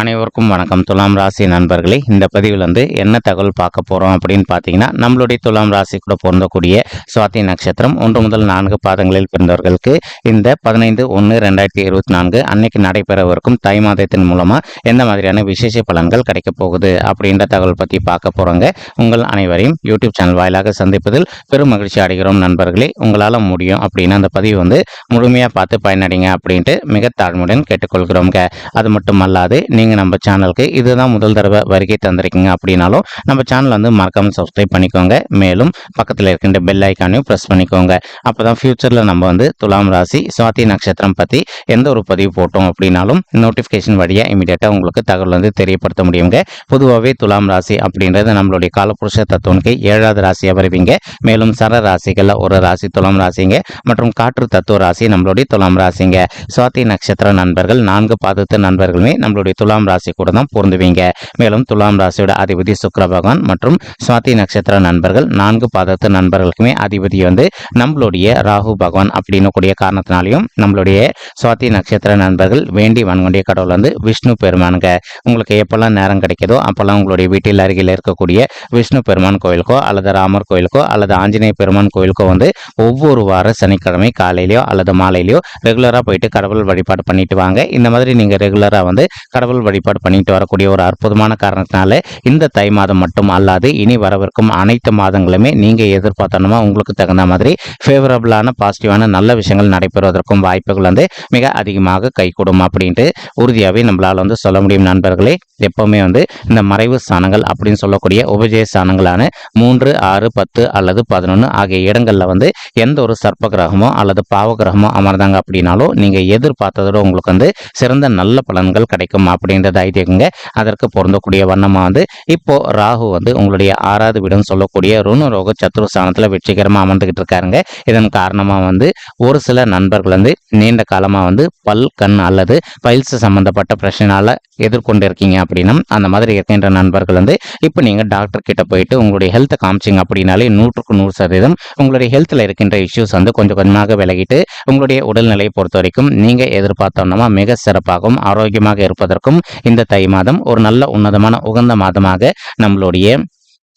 அனைவருக்கும் வணக்கம். துலாம் ராசி நண்பர்களே இந்த பதிவில் வந்து என்ன தகவல் பார்க்க போகிறோம் அப்படின்னு பார்த்தீங்கன்னா நம்மளுடைய துலாம் ராசி கூட பொருந்தக்கூடிய சுவாதி நட்சத்திரம் ஒன்று முதல் நான்கு பாதங்களில் பிறந்தவர்களுக்கு இந்த பதினைந்து ஒன்று ரெண்டாயிரத்தி இருபத்தி நான்கு அன்னைக்கு நடைபெறவிருக்கும் தை மாதத்தின் மூலமாக எந்த மாதிரியான விசேஷ பலன்கள் கிடைக்க போகுது அப்படின்ற தகவல் பற்றி பார்க்க போகிறோங்க உங்கள் அனைவரையும் யூடியூப் சேனல் வாயிலாக சந்திப்பதில் பெரும் மகிழ்ச்சி அடைகிறோம் நண்பர்களே. உங்களால் முடியும் அப்படின்னு அந்த பதிவு வந்து முழுமையாக பார்த்து பயனடைங்க அப்படின்ட்டு மிக தாழ்மையுடன் கேட்டுக்கொள்கிறோங்க அது மட்டும் அல்லாது நீங்கள் நம்ம சேனலுக்கு இதுதான் முதல் தடவை வருகை தந்திருக்கீங்க அப்படின்னாலும் நம்ம சேனல் வந்து மறக்காமல் சப்ஸ்கிரைப் பண்ணிக்கோங்க. மேலும் பக்கத்தில் இருக்கின்ற பெல் ஐக்கானையும் ப்ரெஸ் பண்ணிக்கோங்க. அப்போ தான் ஃப்யூச்சரில் நம்ம வந்து துலாம் ராசி சுவாதி நட்சத்திரம் பற்றி எந்த ஒரு பதிவு போட்டோம் அப்படின்னாலும் நோட்டிஃபிகேஷன் வழியாக இமீடியட்டாக உங்களுக்கு தகவல் வந்து தெரியப்படுத்த முடியுங்க. பொதுவாகவே துலாம் ராசி அப்படின்றது நம்மளுடைய காலப்புருஷ தத்துவனுக்கு ஏழாவது ராசியாக வருவீங்க. மேலும் சர ராசிகளில் ஒரு ராசி துலாம் ராசிங்க மற்றும் காற்று தத்துவ ராசி நம்மளுடைய துலாம் ராசிங்க. சுவாதி நட்சத்திர நண்பர்கள் நான்கு பாதத்து நண்பர்களுமே நம்மளுடைய துலாம் ராசி கூட தான் பொருந்துவீங்க. மேலும் துலாம் ராசியோட அதிபதி சுக்கர பகவான் மற்றும் சுவாதி நட்சத்திர நண்பர்கள் நான்கு பாதத்து நண்பர்களுக்குமே அதிபதி வந்து நம்மளுடைய ராகு பகவான் அப்படின்னு கூடிய காரணத்தினாலையும் நம்மளுடைய சுவாதி நட்சத்திர நண்பர்கள் வேண்டி வன்கொண்டிய கடவுள் வந்து விஷ்ணு பெருமானுங்க. உங்களுக்கு எப்பெல்லாம் நேரம் கிடைக்குதோ அப்பெல்லாம் உங்களுடைய வீட்டில் அருகில் இருக்கக்கூடிய விஷ்ணு பெருமான் கோயிலுக்கோ அல்லது ராமர் கோயிலுக்கோ அல்லது ஆஞ்சநேய பெருமான் கோயிலுக்கோ வந்து ஒவ்வொரு வார சனிக்கிழமை காலையிலையோ அல்லது மாலையிலையோ ரெகுலராக போயிட்டு கடவுள் வழிபாடு பண்ணிட்டு வாங்க. இந்த மாதிரி நீங்கள் ரெகுலராக வந்து கடவுள் வழிபாடு பண்ணிட்டு வரக்கூடிய ஒரு அற்புதமான காரணத்தினால இந்த தை மாதம் மட்டும் அல்லாது இனி வரவிருக்கும் அனைத்து மாதங்களுமே நீங்கள் எதிர்பார்த்தனமா உங்களுக்கு தகுந்த மாதிரி ஃபேவரபிளான பாசிட்டிவான நல்ல விஷயங்கள் நடைபெறுவதற்கும் வாய்ப்புகள் வந்து மிக அதிகமாக கைகூடும் அப்படின்ட்டு உறுதியாகவே நம்மளால் வந்து சொல்ல முடியும் நண்பர்களே. எப்பவுமே வந்து இந்த மறைவு ஸ்தானங்கள் அப்படின்னு சொல்லக்கூடிய உபஜய ஸ்தானங்களான மூன்று ஆறு பத்து அல்லது பதினொன்று ஆகிய இடங்களில் வந்து எந்த ஒரு சர்ப்ப கிரகமோ அல்லது பாவ கிரகமோ அமர்ந்தாங்க அப்படின்னாலும் நீங்கள் எதிர்பார்த்ததோட உங்களுக்கு வந்து சிறந்த நல்ல பலன்கள் கிடைக்கும் அப்படின்னு அப்படின்றது ஐதீகங்க அதற்கு பொருந்தக்கூடிய வண்ணமாக வந்து இப்போ ராகு வந்து உங்களுடைய ஆறாவது வீடுன்னு சொல்லக்கூடிய ருணரோக சத்துருஸ்தானத்தில் வெற்றிகரமாக அமர்ந்துகிட்டு இருக்காருங்க. இதன் காரணமாக வந்து ஒரு சில நண்பர்கள் வந்து நீண்ட காலமாக வந்து பல் கண் அல்லது பயில்ஸ் சம்பந்தப்பட்ட பிரச்சனையால எதிர்கொண்டு இருக்கீங்க அப்படின்னா அந்த மாதிரி இருக்கின்ற நண்பர்கள் வந்து இப்போ நீங்கள் டாக்டர் கிட்ட போயிட்டு உங்களுடைய ஹெல்த்தை காமிச்சிங்க அப்படின்னாலே நூற்றுக்கு நூறு சதவீதம் உங்களுடைய ஹெல்த்தில் இருக்கின்ற இஷ்யூஸ் வந்து கொஞ்சம் கொஞ்சமாக விலகிட்டு உங்களுடைய உடல்நிலையை பொறுத்த வரைக்கும் நீங்கள் எதிர்பார்த்தோம்னா மிக சிறப்பாகவும் ஆரோக்கியமாக இருப்பதற்கும் இந்த தை மாதம் ஒரு நல்ல உன்னதமான உகந்த மாதமாக நம்மளுடைய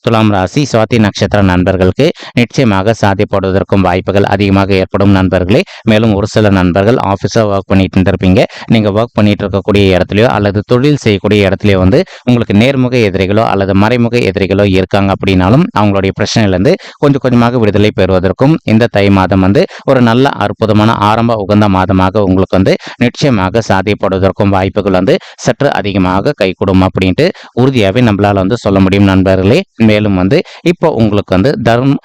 துலாம் ராசி சுவாதி நட்சத்திர நண்பர்களுக்கு நிச்சயமாக சாதிப்படுவதற்கும் வாய்ப்புகள் அதிகமாக ஏற்படும் நண்பர்களே. மேலும் ஒரு சில நண்பர்கள் ஆஃபீஸாக ஒர்க் பண்ணிட்டு இருந்திருப்பீங்க. நீங்கள் ஒர்க் பண்ணிட்டு இருக்கக்கூடிய இடத்துலையோ அல்லது தொழில் செய்யக்கூடிய இடத்துலையோ வந்து உங்களுக்கு நேர்முக எதிரிகளோ அல்லது மறைமுக எதிரிகளோ இருக்காங்க அப்படின்னாலும் அவங்களுடைய பிரச்சனையிலேருந்து கொஞ்சம் கொஞ்சமாக விடுதலை பெறுவதற்கும் இந்த தை மாதம் வந்து ஒரு நல்ல அற்புதமான ஆரம்ப உகந்த மாதமாக உங்களுக்கு வந்து நிச்சயமாக சாதிப்படுவதற்கும் வாய்ப்புகள் வந்து சற்று அதிகமாக கைகூடும் அப்படின்ட்டு உறுதியாகவே நம்மளால் வந்து சொல்ல முடியும் நண்பர்களே. மேலும் வந்து இப்போ உங்களுக்கு வந்து தர்ம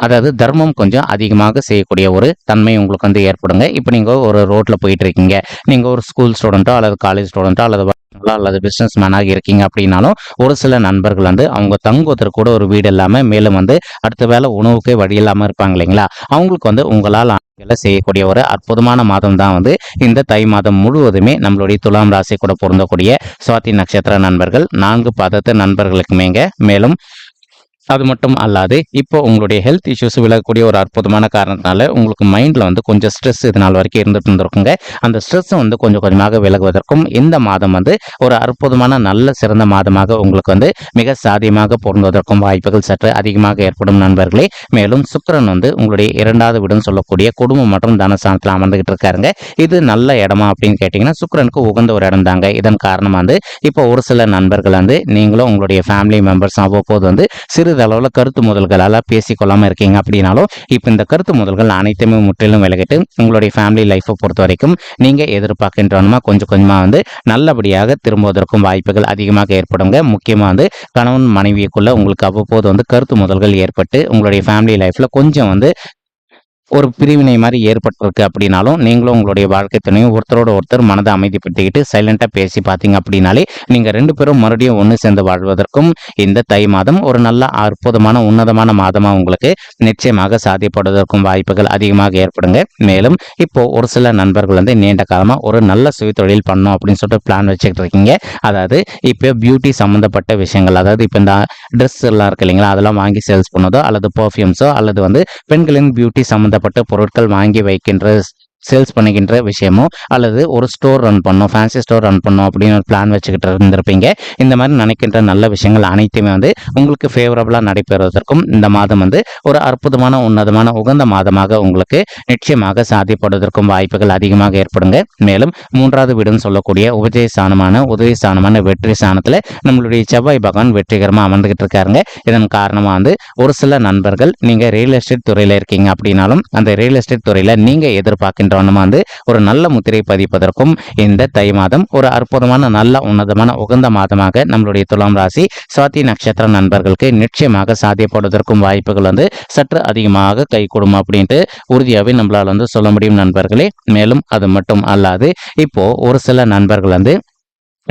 அதாவது தர்மம் கொஞ்சம் அதிகமாக செய்யக்கூடிய ஒரு தன்மை உங்களுக்கு வந்து ஏற்படுங்க. இப்போ நீங்கள் ஒரு ரோட்டில் போயிட்டு இருக்கீங்க நீங்கள் ஒரு ஸ்கூல் ஸ்டூடெண்ட்டோ அல்லது காலேஜ் ஸ்டூடெண்ட்டோ அல்லது அல்லது பிஸ்னஸ் மேனாக இருக்கீங்க அப்படின்னாலும் ஒரு சில நண்பர்கள் வந்து அவங்க தங்குவதற்கு கூட ஒரு வீடு இல்லாமல் மேலும் வந்து அடுத்த வேளை உணவுக்கே வழி இல்லாமல் இருப்பாங்க இல்லைங்களா? அவங்களுக்கு வந்து உங்களால் ஆணைகளை செய்யக்கூடிய ஒரு அற்புதமான மாதம் தான் வந்து இந்த தை மாதம் முழுவதுமே நம்மளுடைய துலாம் ராசி கூட பொருந்தக்கூடிய சுவாதி நட்சத்திர நண்பர்கள் நான்கு பதத்து நண்பர்களுக்குமேங்க மேலும் அது மட்டும் அல்லாது இப்போ உங்களுடைய ஹெல்த் இஷ்யூஸ் விலகக்கூடிய ஒரு அற்புதமான காரணத்தினால உங்களுக்கு மைண்டில் வந்து கொஞ்சம் ஸ்ட்ரெஸ் இது நாள் வரைக்கும் இருந்துட்டு இருந்திருக்குங்க. அந்த ஸ்ட்ரெஸ் வந்து கொஞ்சம் கொஞ்சமாக விலகுவதற்கும் இந்த மாதம் வந்து ஒரு அற்புதமான நல்ல சிறந்த மாதமாக உங்களுக்கு வந்து மிக சாதியமாக பொருந்துவதற்கும் வாய்ப்புகள் சற்று அதிகமாக ஏற்படும் நண்பர்களே. மேலும் சுக்கரன் வந்து உங்களுடைய இரண்டாவது வீடுன்னு சொல்லக்கூடிய குடும்பம் மற்றும் தனஸ்தானத்தில் அமர்ந்துகிட்டு இருக்காருங்க. இது நல்ல இடமா அப்படின்னு கேட்டிங்கன்னா சுக்கரனுக்கு உகந்த ஒரு இடம் தாங்க. இதன் காரணமாக வந்து இப்போ ஒரு சில நண்பர்கள் வந்து நீங்களும் உங்களுடைய ஃபேமிலி மெம்பர்ஸ் அவ்வப்போது வந்து சிறிதளவில் கருத்து முதல்களால் பேசிக்கொள்ளாமல் இருக்கீங்க அப்படின்னாலும் இப்போ இந்த கருத்து முதல்கள் அனைத்துமே முற்றிலும் விலகிட்டு உங்களுடைய ஃபேமிலி லைஃப்பை பொறுத்த வரைக்கும் நீங்கள் எதிர்பார்க்கின்றனமா கொஞ்சம் கொஞ்சமாக வந்து நல்லபடியாக திரும்புவதற்கும் வாய்ப்புகள் அதிகமாக ஏற்படுங்க. முக்கியமாக வந்து கணவன் மனைவிக்குள்ளே உங்களுக்கு அவ்வப்போது வந்து கருத்து முதல்கள் ஏற்பட்டு உங்களுடைய ஃபேமிலி லைஃப்பில் கொஞ்சம் வந்து ஒரு பிரிவினை மாதிரி ஏற்பட்டிருக்கு அப்படின்னாலும் நீங்களும் உங்களுடைய வாழ்க்கை துணையும் ஒருத்தரோட ஒருத்தர் மனதை அமைதிப்படுத்திக்கிட்டு சைலண்டாக பேசி பார்த்தீங்க அப்படின்னாலே நீங்கள் ரெண்டு பேரும் மறுபடியும் ஒன்று சேர்ந்து வாழ்வதற்கும் இந்த தை மாதம் ஒரு நல்ல அற்புதமான உன்னதமான மாதமாக உங்களுக்கு நிச்சயமாக சாத்தியப்படுவதற்கும் வாய்ப்புகள் அதிகமாக ஏற்படுங்க. மேலும் இப்போ ஒரு சில நண்பர்கள் வந்து நீண்ட காலமாக ஒரு நல்ல சுய தொழில் பண்ணோம் அப்படின்னு சொல்லிட்டு பிளான் வச்சுக்கிட்டு இருக்கீங்க. அதாவது இப்போ பியூட்டி சம்மந்தப்பட்ட விஷயங்கள் அதாவது இப்போ இந்த ட்ரெஸ் எல்லாம் இருக்கு இல்லைங்களா அதெல்லாம் வாங்கி சேல்ஸ் பண்ணதோ அல்லது பர்ஃப்யூம்ஸோ அல்லது வந்து பெண்களின் பியூட்டி சம்பந்தப்பட்ட பொருட்கள் வாங்கி வைக்கின்ற சேல்ஸ் பண்ணிக்கின்ற விஷயமோ அல்லது ஒரு ஸ்டோர் ரன் பண்ணோம் ஃபேன்சி ஸ்டோர் ரன் பண்ணோம் அப்படின்னு ஒரு பிளான் வச்சுக்கிட்டு இருந்திருப்பீங்க. இந்த மாதிரி நினைக்கின்ற நல்ல விஷயங்கள் அனைத்துமே வந்து உங்களுக்கு ஃபேவரபுளாக நடைபெறுவதற்கும் இந்த மாதம் வந்து ஒரு அற்புதமான உன்னதமான உகந்த மாதமாக உங்களுக்கு நிச்சயமாக சாத்தியப்படுவதற்கும் வாய்ப்புகள் அதிகமாக ஏற்படுங்க. மேலும் மூன்றாவது வீடுன்னு சொல்லக்கூடிய உபஜய ஸ்தானமான உதவி ஸ்தானமான வெற்றி ஸ்தானத்தில் நம்மளுடைய செவ்வாய் பகவான் வெற்றிகரமாக அமர்ந்துகிட்டு இருக்காருங்க. இதன் காரணமாக வந்து ஒரு சில நண்பர்கள் நீங்கள் ரியல் எஸ்டேட் துறையில் இருக்கீங்க அப்படின்னாலும் அந்த ரியல் எஸ்டேட் துறையில் நீங்கள் எதிர்பார்க்கின்றவனமா வந்து ஒரு நல்ல முத்திரை பதிப்பதற்கும் இந்த தை மாதம் ஒரு அற்புதமான நல்ல உன்னதமான உகந்த மாதமாக நம்மளுடைய துலாம் ராசி சுவாதி நட்சத்திர நண்பர்களுக்கு நிச்சயமாக சாத்தியப்படுவதற்கும் வாய்ப்புகள் வந்து சற்று அதிகமாக கை அப்படின்ட்டு உறுதியாகவே நம்மளால் வந்து சொல்ல முடியும் நண்பர்களே. மேலும் அது மட்டும் அல்லாது இப்போ ஒரு சில நண்பர்கள் வந்து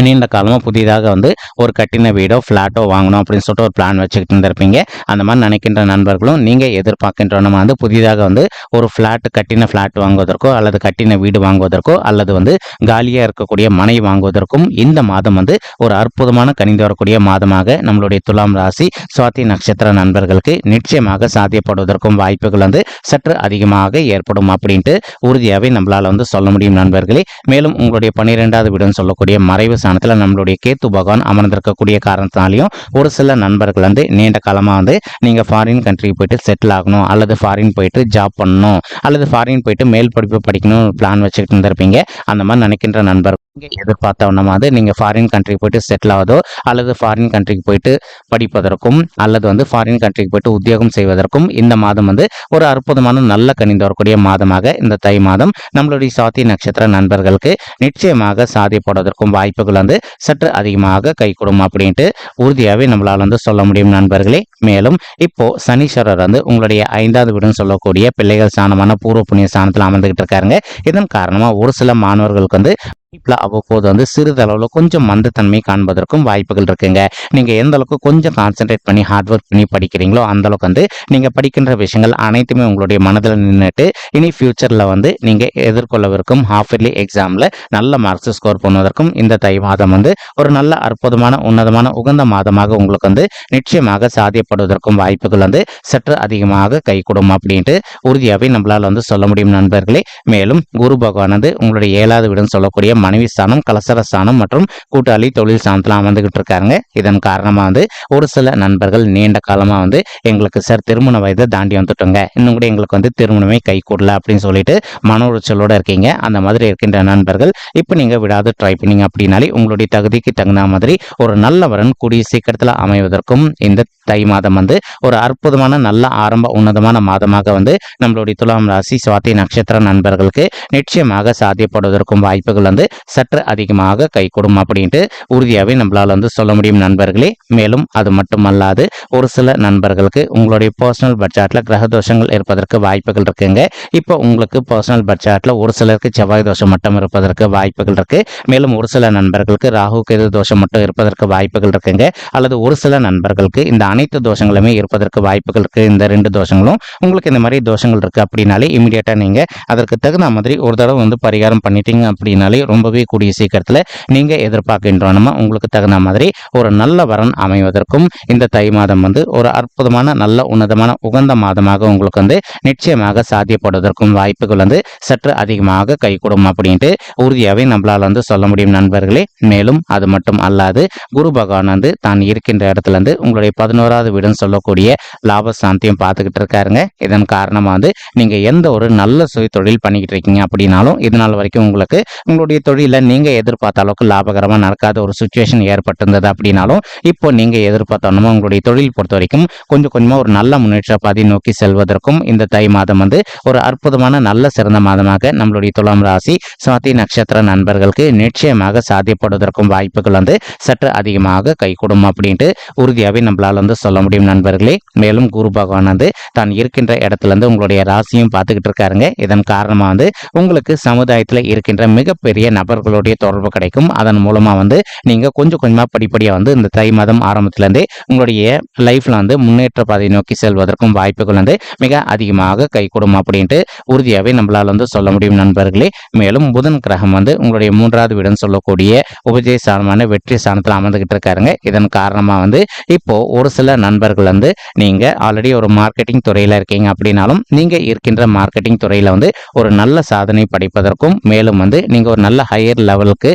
நீண்ட காலமாக புதிதாக வந்து ஒரு கட்டின வீடோ ஃப்ளாட்டோ வாங்கணும் அப்படின்னு சொல்லிட்டு ஒரு பிளான் வச்சுக்கிட்டு இருந்திருப்பீங்க. அந்த மாதிரி நினைக்கின்ற நண்பர்களும் நீங்கள் எதிர்பார்க்கின்ற நம்ம வந்து புதிதாக வந்து ஒரு ஃப்ளாட் கட்டின ஃப்ளாட் வாங்குவதற்கோ அல்லது கட்டின வீடு வாங்குவதற்கோ அல்லது வந்து காலியாக இருக்கக்கூடிய மனை வாங்குவதற்கும் இந்த மாதம் வந்து ஒரு அற்புதமான கணிந்து வரக்கூடிய மாதமாக நம்மளுடைய துலாம் ராசி சுவாதி நட்சத்திர நண்பர்களுக்கு நிச்சயமாக சாத்தியப்படுவதற்கும் வாய்ப்புகள் வந்து சற்று அதிகமாக ஏற்படும் அப்படின்ட்டு உறுதியாகவே நம்மளால் வந்து சொல்ல முடியும் நண்பர்களே. மேலும் உங்களுடைய பன்னிரெண்டாவது வீடுன்னு சொல்லக்கூடிய மறைவு ஸ்தானத்தில் நம்மளுடைய கேத்து பகவான் அமர்ந்திருக்கக்கூடிய காரணத்தினாலையும் ஒரு சில நண்பர்கள் வந்து நீண்ட காலமாக வந்து நீங்கள் ஃபாரின் கண்ட்ரிக்கு போயிட்டு செட்டில் ஆகணும் அல்லது ஃபாரின் போயிட்டு ஜாப் பண்ணணும் அல்லது ஃபாரின் போயிட்டு மேல் படிப்பு படிக்கணும் பிளான் வச்சுக்கிட்டு இருந்திருப்பீங்க. அந்த மாதிரி நினைக்கின்ற நண்பர் எதிர்பார்த்தவனமா மாதிரி நீங்கள் ஃபாரின் கண்ட்ரிக்கு போயிட்டு செட்டில் ஆவதோ அல்லது ஃபாரின் கண்ட்ரிக்கு போயிட்டு படிப்பதற்கும் அல்லது வந்து ஃபாரின் கண்ட்ரிக்கு போயிட்டு உத்தியோகம் செய்வதற்கும் இந்த மாதம் வந்து ஒரு அற்புதமான நல்ல கணிந்து வரக்கூடிய மாதமாக இந்த தை மாதம் நம்மளுடைய சாத்தி நட்சத்திர நண்பர்களுக்கு நிச்சயமாக சாதிப்படுவதற்கும் வாய்ப்புகள் வந்து சற்று அதிகமாக கைகூடும் அப்படின்ட்டு உறுதியாகவே நம்மளால் வந்து சொல்ல முடியும் நண்பர்களே. மேலும் இப்போ சனீஸ்வரர் வந்து உங்களுடைய ஐந்தாவது வீடுன்னு சொல்லக்கூடிய பிள்ளைகள் ஸ்தானமான பூர்வ புண்ணிய ஸ்தானத்தில் அமர்ந்துகிட்டு இருக்காருங்க. இதன் காரணமாக ஒரு சில மாணவர்களுக்கு வந்து இப்போ அவ்வப்போது வந்து சிறிதளவில் கொஞ்சம் மந்தத்தன்மை காண்பதற்கும் வாய்ப்புகள் இருக்குங்க. நீங்கள் எந்த அளவுக்கு கொஞ்சம் கான்சென்ட்ரேட் பண்ணி ஹார்ட் ஒர்க் பண்ணி படிக்கிறீங்களோ அந்த அளவுக்கு வந்து நீங்கள் படிக்கின்ற விஷயங்கள் அனைத்துமே உங்களுடைய மனதில் நின்றுட்டு இனி ஃபியூச்சரில் வந்து நீங்கள் எதிர்கொள்ளவிருக்கும் ஹாஃப் இயர்லி எக்ஸாமில் நல்ல மார்க்ஸ் ஸ்கோர் பண்ணுவதற்கும் இந்த தை மாதம் வந்து ஒரு நல்ல அற்புதமான உன்னதமான உகந்த மாதமாக உங்களுக்கு வந்து நிச்சயமாக சாத்தியப்படுவதற்கும் வாய்ப்புகள் வந்து சற்று அதிகமாக கைகூடும் அப்படின்ட்டு உறுதியாகவே நம்மளால் வந்து சொல்ல முடியும் நண்பர்களே. மேலும் குரு பகவான் வந்து உங்களுடைய ஏழாவது வீடுன்னு சொல்லக்கூடிய மனைவி ஸ்தானம் கலசர ஸ்தானம் மற்றும் கூட்டாளி தொழில் ஸ்தானத்தில் அமர்ந்துகிட்டு இருக்காருங்க இதன் காரணமாக வந்து ஒரு சில நண்பர்கள் நீண்ட காலமாக வந்து எங்களுக்கு சார் திருமண வயதை தாண்டி வந்துட்டோங்க. இன்னும் கூட எங்களுக்கு வந்து திருமணமே கை கூடல அப்படின்னு சொல்லிட்டு மன உளைச்சலோடு இருக்கீங்க. அந்த மாதிரி இருக்கின்ற நண்பர்கள் இப்போ நீங்கள் விடாது ட்ரை பண்ணீங்க அப்படின்னாலே உங்களுடைய தகுதிக்கு தகுந்த மாதிரி ஒரு நல்ல வரன் கூடிய சீக்கிரத்தில் அமைவதற்கும் இந்த தை மாதம் வந்து ஒரு அற்புதமான நல்ல ஆரம்ப உன்னதமான மாதமாக வந்து நம்மளுடைய துலாம் ராசி சுவாதி நட்சத்திர நண்பர்களுக்கு நிச்சயமாக சாத்தியப்படுவதற்கும் வாய்ப்புகள் வந்து சற்று அதிகமாக கை அப்படின்ட்டு உறுதியாகவே நம்மளால் வந்து சொல்ல முடியும் நண்பர்களே. மேலும் அது மட்டுமல்லாது ஒரு சில நண்பர்களுக்கு உங்களுடைய பர்சனல் பட்ஜெட்டில் கிரக தோஷங்கள் இருப்பதற்கு வாய்ப்புகள் இருக்குங்க. இப்போ உங்களுக்கு பர்சனல் பட்ஜெட்டில் ஒரு சிலருக்கு செவ்வாய் தோஷம் மட்டும் இருப்பதற்கு வாய்ப்புகள் இருக்கு. மேலும் ஒரு சில நண்பர்களுக்கு ராகு கேது தோஷம் மட்டும் இருப்பதற்கு வாய்ப்புகள் இருக்குங்க. அல்லது ஒரு சில நண்பர்களுக்கு இந்த அனைத்து தோஷங்களுமே இருப்பதற்கு வாய்ப்புகள் இருக்கு. இந்த ரெண்டு தோஷங்களும் உங்களுக்கு இந்த மாதிரி தோஷங்கள் இருக்கு அப்படின்னாலே இமீடியட்டா நீங்க அதற்கு தகுந்த மாதிரி ஒரு தடவை வந்து பரிகாரம் பண்ணிட்டீங்க அப்படின்னாலே ரொம்பவே கூடிய சீக்கிரத்தில் நீங்கள் எதிர்பார்க்கின்றோம். உங்களுக்கு தகுந்த மாதிரி ஒரு நல்ல வரன் அமைவதற்கும் இந்த தை மாதம் வந்து ஒரு அற்புதமான நல்ல உன்னதமான உகந்த மாதமாக உங்களுக்கு வந்து நிச்சயமாக சாத்தியப்படுவதற்கும் வாய்ப்புகள் வந்து சற்று அதிகமாக கைகூடும் அப்படின்ட்டு உறுதியாகவே நம்மளால் வந்து சொல்ல முடியும் நண்பர்களே. மேலும் அது மட்டும் அல்லாது குரு பகவான் வந்து தான் இருக்கின்ற இடத்துல இருந்து உங்களுடைய பதினோராவது வீடுன்னு சொல்லக்கூடிய லாபஸ்தானத்தையும் பார்த்துக்கிட்டு இருக்காருங்க இதன் காரணமாக வந்து நீங்கள் எந்த ஒரு நல்ல சுய தொழில் பண்ணிக்கிட்டு இருக்கீங்க அப்படின்னாலும் இது நாள் வரைக்கும் உங்களுக்கு உங்களுடைய தொழிலில் நீங்கள் எதிர்பார்த்த அளவுக்கு லாபகரமாக நடக்காத ஒரு சுச்சுவேஷன் ஏற்பட்டிருந்தது அப்படின்னாலும் இப்போ நீங்கள் எதிர்பார்த்தோன்னா உங்களுடைய தொழில் பொறுத்த வரைக்கும் கொஞ்சம் கொஞ்சமாக ஒரு நல்ல முன்னேற்ற பாதை நோக்கி செல்வதற்கும் இந்த தை மாதம் வந்து ஒரு அற்புதமான நல்ல சிறந்த மாதமாக நம்மளுடைய துலாம் ராசி சுவாதி நட்சத்திர நண்பர்களுக்கு நிச்சயமாக சாத்தியப்படுவதற்கும் வாய்ப்புகள் வந்து சற்று அதிகமாக கைகூடும் அப்படின்ட்டு உறுதியாகவே நம்மளால் வந்து சொல்ல முடியும் நண்பர்களே. மேலும் குரு பகவான் வந்து தான் இருக்கின்ற இடத்துல இருந்து உங்களுடைய ராசியும் பார்த்துக்கிட்டு இருக்காருங்க. இதன் காரணமாக வந்து உங்களுக்கு சமுதாயத்தில் இருக்கின்ற மிகப்பெரிய நபர்களுடைய தொடர்பு கிடைக்கும். அதன் மூலமாக வந்து நீங்கள் கொஞ்சம் கொஞ்சமாக படிப்படியாக வந்து இந்த தை மாதம் ஆரம்பத்துலேருந்தே உங்களுடைய லைஃப்பில் வந்து முன்னேற்ற பாதையை நோக்கி செல்வதற்கும் வாய்ப்புகள் வந்து மிக அதிகமாக கைகூடும் அப்படின்ட்டு உறுதியாகவே நம்மளால் வந்து சொல்ல முடியும் நண்பர்களே. மேலும் புதன் கிரகம் வந்து உங்களுடைய மூன்றாவது வீடுன்னு சொல்லக்கூடிய உபஜய ஸ்தானமான வெற்றி ஸ்தானத்தில் அமர்ந்துகிட்டு இருக்காருங்க. இதன் காரணமாக வந்து இப்போ ஒரு சில நண்பர்கள் வந்து நீங்கள் ஆல்ரெடி ஒரு மார்க்கெட்டிங் துறையில் இருக்கீங்க அப்படின்னாலும் நீங்கள் இருக்கின்ற மார்க்கெட்டிங் துறையில் வந்து ஒரு நல்ல சாதனை படைப்பதற்கும் மேலும் வந்து நீங்கள் ஒரு நல்ல ஹையர் லெவலுக்கு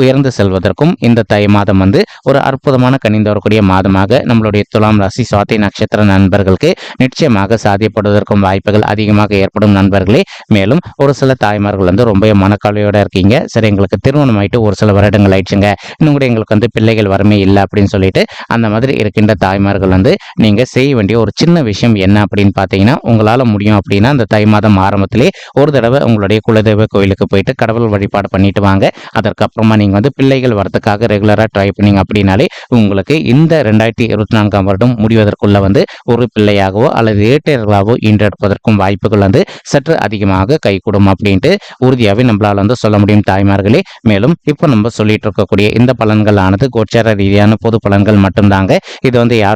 உயர்ந்து செல்வதற்கும் இந்த தை மாதம் வந்து ஒரு அற்புதமான கணிந்து வரக்கூடிய மாதமாக நம்மளுடைய துலாம் ராசி சுவாதி நட்சத்திர நண்பர்களுக்கு நிச்சயமாக சாத்தியப்படுவதற்கும் வாய்ப்புகள் அதிகமாக ஏற்படும் நண்பர்களே. மேலும் ஒரு சில தாய்மார்கள் வந்து ரொம்ப மனக்கவலையோட இருக்கீங்க. சரி எங்களுக்கு திருமணம் ஆயிட்டு ஒரு சில வருடங்கள் ஆயிடுச்சுங்க. இன்னும் கூட எங்களுக்கு வந்து பிள்ளைகள் வரமே இல்லை அப்படின்னு சொல்லிட்டு அந்த மாதிரி இருக்கின்ற தாய்மார்கள் வந்து நீங்கள் செய்ய வேண்டிய ஒரு சின்ன விஷயம் என்ன அப்படின்னு பார்த்தீங்கன்னா உங்களால் முடியும் அப்படின்னா அந்த தை மாதம் ஆரம்பத்திலே ஒரு தடவை உங்களுடைய குலதெய்வ கோயிலுக்கு போயிட்டு கடவுள் வழிபாடு பண்ணிட்டு வாங்க. அதற்கப்புறமா நீங்கள் வந்து பிள்ளைகள் வரதுக்காக ரெகுலராக ட்ரை பண்ணிங்க அப்படின்னாலே உங்களுக்கு இந்த ரெண்டாயிரத்தி இருபத்தி நான்காம் வருடம் முடிவதற்குள்ள வந்து ஒரு பிள்ளையாகவோ அல்லது ஏட்டையர்களாகவோ ஈன்றெடுப்பதற்கும் வாய்ப்புகள் வந்து சற்று அதிகமாக கைகூடும் அப்படின்ட்டு உறுதியாகவே நம்மளால் வந்து சொல்ல முடியும் தாய்மார்களே. மேலும் இப்போ நம்ம சொல்லிட்டு இருக்கக்கூடிய இந்த பலன்கள் ஆனது கோச்சார ரீதியான பொது பலன்கள் மட்டும்தாங்க. இது வந்து யார்